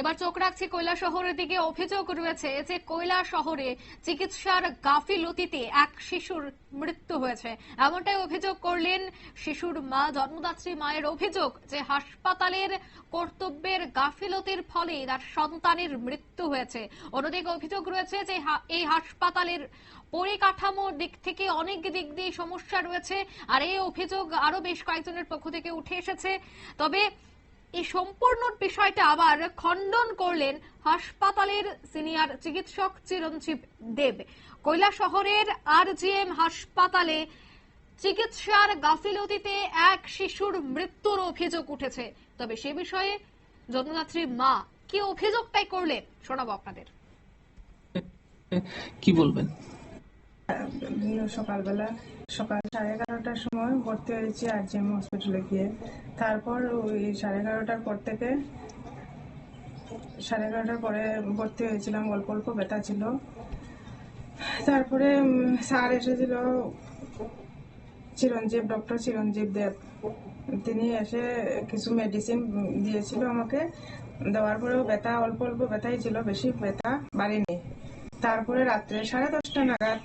এবার চোখ রাখছি কৈলা শহরের দিকে। অভিযোগ রয়েছে যে কৈলা শহরে চিকিৎসার গাফিলতিতে এক শিশুর মৃত্যু হয়েছে। এমনটাই অভিযোগ করলেন শিশুর মা, জন্মদাত্রী মায়ের অভিযোগ যে হাসপাতালের কর্তব্যের গাফিলতির ফলে তার সন্তানের মৃত্যু হয়েছে। অন্যদিকে অভিযোগ রয়েছে যে এই হাসপাতালের পরিকাঠামোর দিক থেকে অনেক দিক দিয়ে সমস্যা রয়েছে। আর এই অভিযোগ আরও বেশ কয়েকজনের পক্ষ থেকে উঠে এসেছে। তবে এই সম্পূর্ণ বিষয়টা আবার খণ্ডন করলেন হাসপাতালের সিনিয়র চিকিৎসক চিরঞ্জীব দেব। কৈলা শহরের আরজিএম হাসপাতালে চিকিৎসার গাফিলতিতে এক শিশুর মৃত্যুর অভিযোগ উঠেছে। তবে সে বিষয়ে জন্মদাত্রীর মা কি অভিযোগটাই করলেন শোনাবো আপনাদের। কি বলবেন? সকালবেলা সকাল সাড়ে এগারোটার সময় ভর্তি হয়েছি আরজিএম হসপিটালে গিয়ে। তারপর ওই সাড়ে এগারোটার পর থেকে সাড়ে এগারোটার পরে ভর্তি হয়েছিলাম, অল্প অল্প ব্যথা ছিল। তারপরে স্যার এসেছিল, চিরঞ্জীব ডক্টর চিরঞ্জীব দেব। তিনি এসে কিছু মেডিসিন দিয়েছিল আমাকে। দেওয়ার পরেও ব্যথা, অল্প অল্প ব্যথাই ছিল, বেশি ব্যথা বাড়েনি। তারপরে রাত্রে সাড়ে দশটা নাগাদ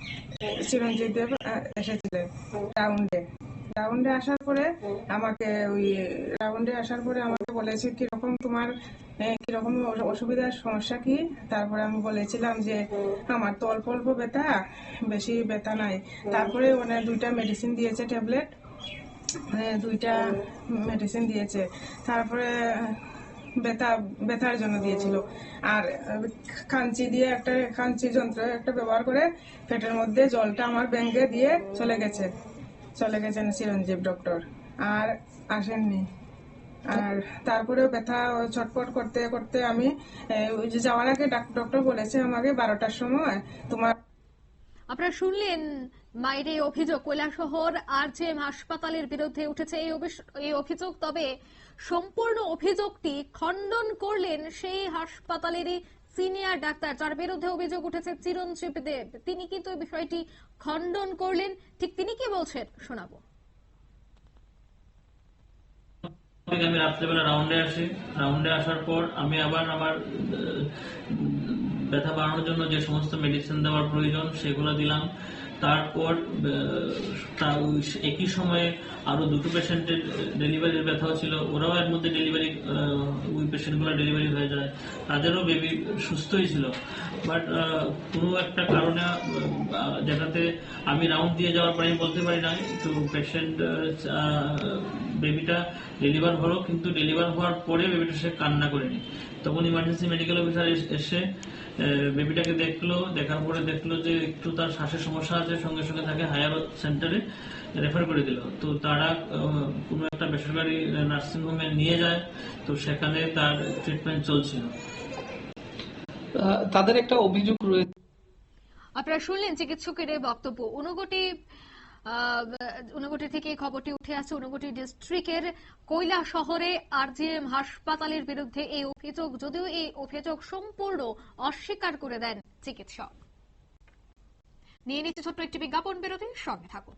চিরঞ্জীব দেব এসেছিলেন রাউন্ডে। রাউন্ডে আসার পরে আমাকে ওই, রাউন্ডে আসার পরে আমাকে বলেছে, কীরকম তোমার কীরকম অসু- অসুবিধার সমস্যা কি? তারপরে আমি বলেছিলাম যে, আমার তো অল্প অল্প ব্যথা, বেশি ব্যথা নাই। তারপরে মানে দুইটা মেডিসিন দিয়েছে ট্যাবলেট দুইটা মেডিসিন দিয়েছে। তারপরে ব্যথা, ব্যথার জন্য দিয়েছিল। আর কাঞ্চি দিয়ে একটা কাঞ্চি যন্ত্র একটা ব্যবহার করে পেটের মধ্যে জলটা আমার ব্যাঙ্গে দিয়ে চলে গেছে। চলে গেছেন চিরঞ্জীব ডক্টর আর আসেননি। আর তারপরেও ব্যথা ও ছটফট করতে করতে আমি যাওয়ার আগে ডাক- ডক্টর বলেছে আমাকে বারোটার সময় তোমার আপনারা শুনলেন মায়ের এই অভিযোগ। কৈলাসহর আর যে হাসপাতালের বিরুদ্ধে উঠেছে এই অভিযোগ। তবে সম্পূর্ণ অভিযোগটি খণ্ডন করলেন সেই হাসপাতালেরই সিনিয়র ডাক্তার, যার বিরুদ্ধে অভিযোগ উঠেছে চিরঞ্জীব দেব। তিনি কিন্তু বিষয়টি খণ্ডন করলেন। ঠিক তিনি কি বলছেন? শোনাবো। আমি রাত্রেবেলা রাউন্ডে আসি। রাউন্ডে আসার পর আমি আবার আমার ব্যথা বাড়ানোর জন্য যে সমস্ত মেডিসিন দেওয়ার প্রয়োজন, সেগুলো দিলাম। তারপর একই সময়ে আরও দুটো পেশেন্টের ডেলিভারির ব্যথাও ছিল। ওরাও এর মধ্যে ডেলিভারি ওই পেশেন্টগুলো ডেলিভারি হয়ে যায়। তাদেরও বেবি সুস্থই ছিল। বাট কোনো একটা কারণে যেটাতে আমি রাউন্ড দিয়ে যাওয়ার পরে আমি বলতে পারি না। তো পেশেন্ট বেবিটা ডেলিভার হলো, কিন্তু ডেলিভার হওয়ার পরে বেবিটা সে কান্না করেনি। তখন ইমার্জেন্সি মেডিকেল অফিসার এসে বেবিটাকে দেখল দেখার পরে দেখল যে একটু তার শ্বাসের সমস্যা আছে সঙ্গে সঙ্গে তাকে হায়ার সেন্টারে রেফার করে দিল। তো তারা আহ, কোনো একটা বেসরকারি নার্সিং হোমে নিয়ে যায় তো সেখানে তার ট্রিটমেন্ট চলছিল। তাদের একটা অভিযোগ রয়েছে আপনারা শুনলেন চিকিৎসকের বক্তব্য। ঊনকোটি আহ, ঊনকোটি থেকে খবরটি উঠে আসছে। উনকোটি ডিস্ট্রিক্টের কৈলা শহরে আরজিএম হাসপাতালের বিরুদ্ধে এই অভিযোগ যদিও এই অভিযোগ সম্পূর্ণ অস্বীকার করে দেন চিকিৎসক। নিয়ে নিচ্ছে ছোট্ট একটি বিজ্ঞাপন বিরতির সঙ্গে থাকুন।